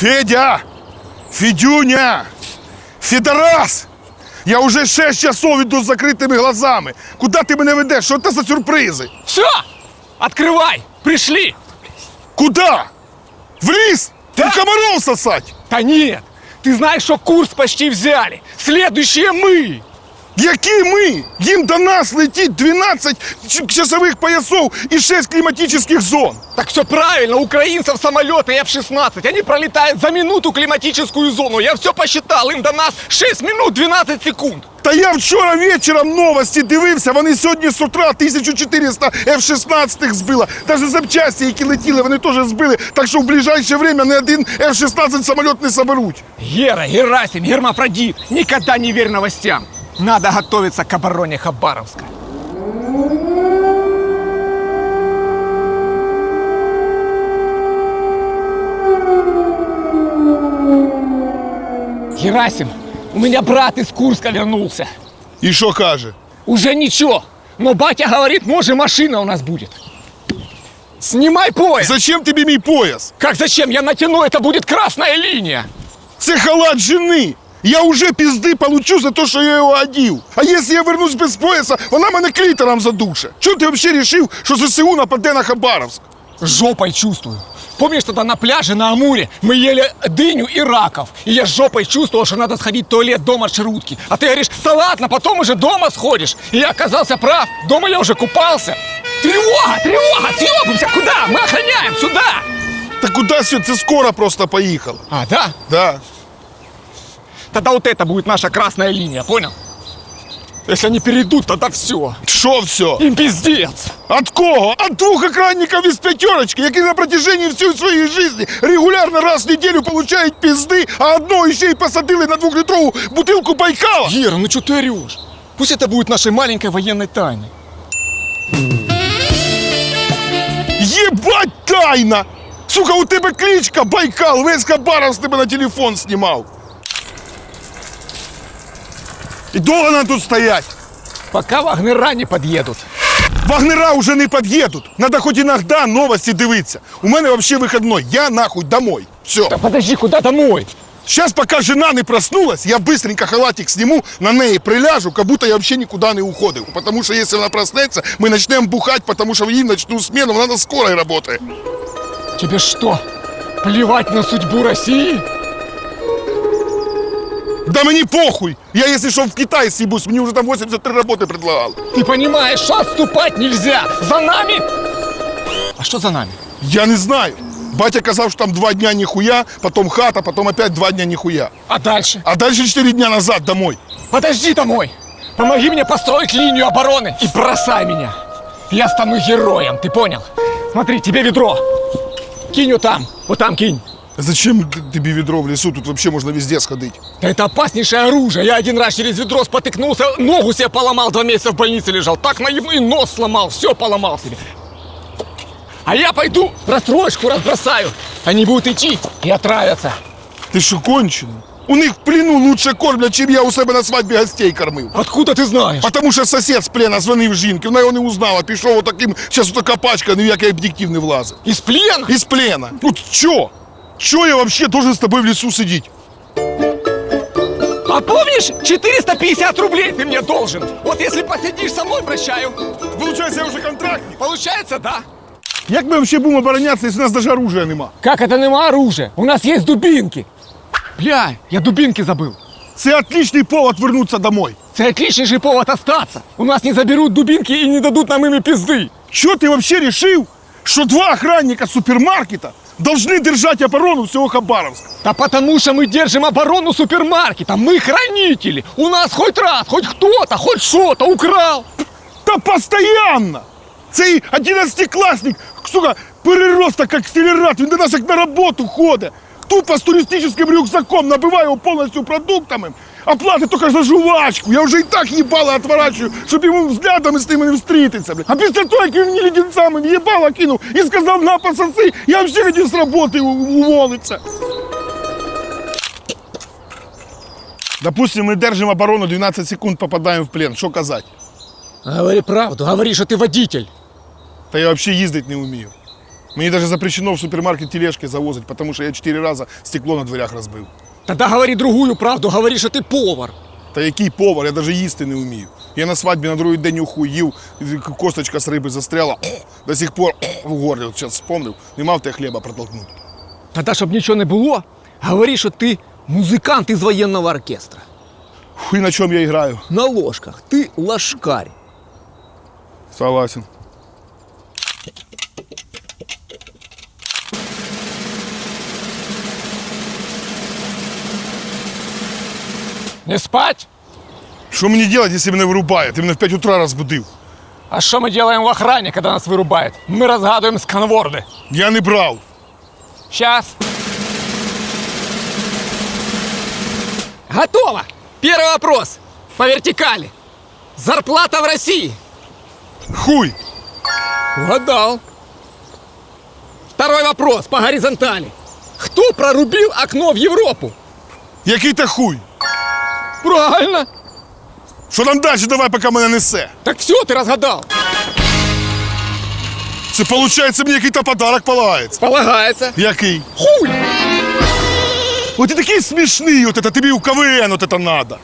Федя! Федюня! Федорас! Я уже 6 часов іду з закритими глазами. Куди ти мене ведеш? Що це за сюрпризи? Все! Открывай! Пришли! Куда? В ліс? Там комаров сосать? Да нет! Ты знаешь, что курс почти взяли! Следующие мы! Які ми? Їм до нас летить 12 ч- часових поясов і 6 кліматичних зон. Так все правильно, у украинцев самолеты F-16, они пролетают за минуту климатическую зону. Я все посчитал, им до нас 6 минут 12 секунд. Та я вчора вечором новості дивився, вони сьогодні з утра 1400 F-16 збила. Навіть запчасті, які летіли, вони теж збили. Так що в ближайше время ні один F-16 самоліт не соберуть. Гера, Герасим, Гермафродит, никогда не верь новостям. Надо готовиться к обороне Хабаровска. Герасим, у меня брат из Курска вернулся. І що каже? Уже ничего, но батя говорит, может машина у нас будет. Снимай пояс. Зачем тобі мій пояс? Как зачем? Я натяну, это будет красная линия. Це халат жени. Я уже пізди получу за те, що я його одів. А якщо я вернусь без пояса, вона мене клітором задуше. Чого ти взагалі вирішив, що ЗСУ нападе на Хабаровск? Жопой чувствую. Помнишь, тогда на пляже на Амуре мы ели дыню и раков? И я жопой чувствовал, что надо сходить в туалет до маршрутки. А ты говоришь, да ладно, потом уже дома сходишь. И я оказался прав. Дома я уже купался. Тревога, тревога, съебаемся. Куда? Мы охраняем, сюда. Та куди все? Це скоро просто поїхала. А, да? Да. Тогда вот это будет наша красная линия, понял? Если они перейдут, тогда все. Що все? Им пиздец. От кого? От двух охранников из пятерочки, які на протяжении всей своей жизни регулярно раз в неделю получають пизди, а одного ще й посадили на двухлитрову бутылку Байкала. Гера, ну что ты орешь? Пусть это будет нашей маленькой военной тайной. Єбать тайна! Сука, у тебе кличка Байкал, весь Хабаров з тебе на телефон знімав. І довго нам тут стоять? Пока вагнера не подъедут. Вагнера уже не під'їдуть. Надо хоч іногда новості дивитися. У мене вообще вихідний. Я нахуй домой. Все. Да подожди, куда домой? Сейчас, пока жена не проснулась, я быстренько халатик сниму, на неї приляжу, как будто я вообще никуда не уходив. Потому что если она проснется, мы начнем бухать, потому что в її ночную смену, вона на скорой работает. Тебе что, плевать на судьбу России? Да мені похуй! Я, если что, в Китай съебусь, мне уже там 83 работы предлагал. Ты понимаешь, что отступать нельзя? За нами? А что за нами? Я не знаю. Батя казав, що там два дня нихуя, потом хата, потом опять два дня нихуя. А дальше? А дальше четыре дня назад домой. Подожди домой. Помоги мне построить линию обороны и бросай меня. Я стану героем, ты понял? Смотри, тебе ведро. Кинь вот там, вот там кинь. Зачем т- тобі відро в лісу? Тут вообще можно везде сходить. Да это опаснейшее оружие. Я один раз через ведро спотыкнулся, ногу себе поломал, два месяца в больнице лежал. Так наебну и нос сломал, все поломал себе. А я пойду рассрочку разбросаю. Они будут идти и отравятся. Ти що кончений? У них в плену лучше кормлять, чим я у себе на свадьбі гостей кормив. Откуда ты знаешь? Потому що сосед з плена дзвонив жінки, вона його не узнала, пішов отаким, зараз така пачка, ні в який об'єктив не влазить. Из плена? Із плена. От чо? Чо я вообще должен з тобою в лісу сидіти? А помнишь, 450 рублей ты мне должен? Вот если посидишь со мной, прощаю. Получається, я вже контрактник. Получается, да? Як ми вообще будемо оборонятися, якщо у нас даже оружия нема? Как это нема оружия? У нас есть дубинки. Бля, я дубинки забыл. Це отличний повод вернуться домой. Это отличный же повод остаться. У нас не заберут дубинки и не дадут нам ими пизды. Що ти вообще решил, що два охранника супермаркета должны держать оборону всього Хабаровска? Да потому что мы держим оборону супермаркета. Мы хранители. У нас хоть раз, хоть кто-то, хоть что-то украл. Та постоянно! Цей 11-класник, сука, переросток як акселерат, він до нас як на роботу ходить. Тупо з туристичним рюкзаком набиває його повністю продуктами, а платить тільки за жувачку. Я вже і так їбало отворачую, щоб йому взглядами з ними не встрітитися. блін. А після того, як він мені леденцями їбало кинув і сказав на пососи, я взагалі хотів з роботи у- уволитися. Допустим, ми держимо оборону 12 секунд, попадаємо в плен. Що казати? Говори правду, говори, что ты водитель. Та я взагалі їздити не вмію. Мені навіть запрещено в супермаркет тележки завозити, тому що я чотири рази стекло на дверях розбив. Тогда говори другую правду, говори, що ти повар. Та який повар, я навіть їсти не вмію. Я на свадьбі на другий день уху їв, косточка з риби застряла, до сих пор в горлі. От зараз вспомнив, не мав те хліба протолкнути. Тогда, щоб нічого не було, говори, що ти музикант із воєнного оркестра. Хуй на чому я граю. На ложках ти лашкарь. Согласен. Не спать? Що мені робити, якщо мене вирубає? Ти мене в 5 утра розбудив. А що ми делаем в охране, когда нас вырубает? Мы разгадываем сканворды. Я не брав. Сейчас. Готово. Первый вопрос. По вертикали. Зарплата в России. Хуй. Угадал. Второй вопрос по горизонтали. Кто прорубил окно в Европу? Який та хуй? Правильно. Що там далі? Давай, поки мене несе. Так все, ты разгадал. Це виходить, мені який-то подарок полагається. Полагается. Який? Хуй. От ти такий смішний, от это, тобі у КВН от это надо.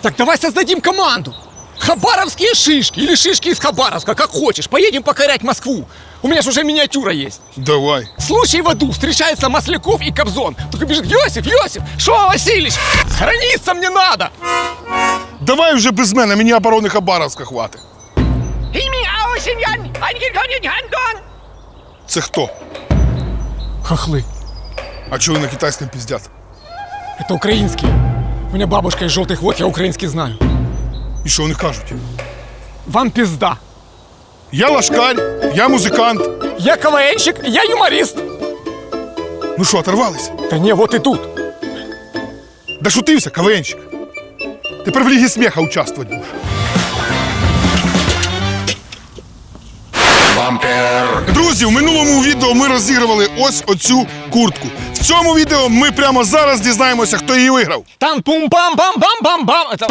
Так давай создадим команду. Хабаровские шишки или шишки из Хабаровска, как хочешь. Поедем покорять Москву. У меня же уже миниатюра есть. Давай. Случай в аду. Встречается Масляков и Кобзон. Только бежит Йосиф, Йосиф, шо, Васильевич? Схорониться мне надо. Давай вже без мене, мені оборони Хабаровська хватить. Це хто? Хохлы. А чого на китайському піздят? Это украинские. У меня бабушка из желтых вод, я украинский знаю. І що вони кажуть? Вам пизда. Я лашкарь, я музикант. Я КВНщик, я юморист. Ну що, оторвались? Да не, вот и тут. Да шутився, КВНщик. Тепер в Лігі сміха участвувати будеш. Друзі, в минулому відео ми розігрували ось оцю куртку. В цьому відео ми прямо зараз дізнаємося, хто її виграв. Там пум-пам-пам-пам-пам-пам. Это...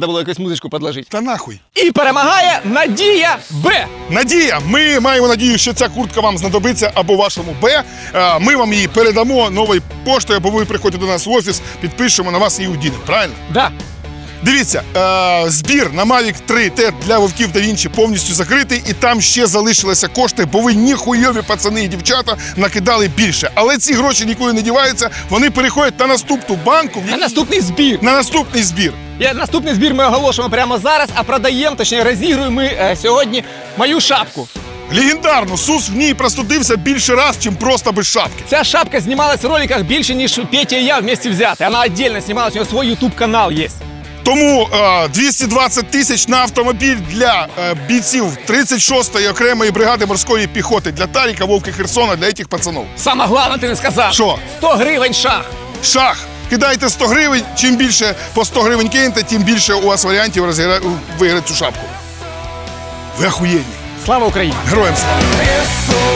Надо було якусь музичку подложить. Та нахуй. І перемагає Надія Б. Надія, ми маємо надію, що ця куртка вам знадобиться або вашому Б. Е, Ми вам її передамо новою поштою, або ви приходите до нас в офіс, підпишемо на вас і удінемо. Правильно? Да. Дивіться, е, збір на Mavic 3 T для вовків da Vinci повністю закритий, і там ще залишилися кошти, бо ви ніхуйові пацани і дівчата накидали більше. Але ці гроші нікуди не діваються. Вони переходять на наступну банку в А наступний збір. на наступний збір. І наступний збір ми оголошуємо прямо зараз, а продаємо, точніше розігруємо ми е, сьогодні мою шапку. Легендарно, Сус в ній простудився більше раз, чим просто без шапки. Ця шапка знімалась в роликах більше, ніж Петя і я вместе взяти. Вона віддільно знімалась, у нього свій ютуб канал є. Тому е, 220 тисяч на автомобіль для е, бійців 36-ї окремої бригади морської піхоти для Таріка, Вовки Херсона, для цих пацанов. Саме головне, ти не сказав. Що? 100 гривень шах. Шах! Кидайте 100 гривень, чим більше по 100 гривень кинете, тим більше у вас варіантів розігра... виграти цю шапку. Ви охуєнні. Слава Україні! Героям слава! Ісус!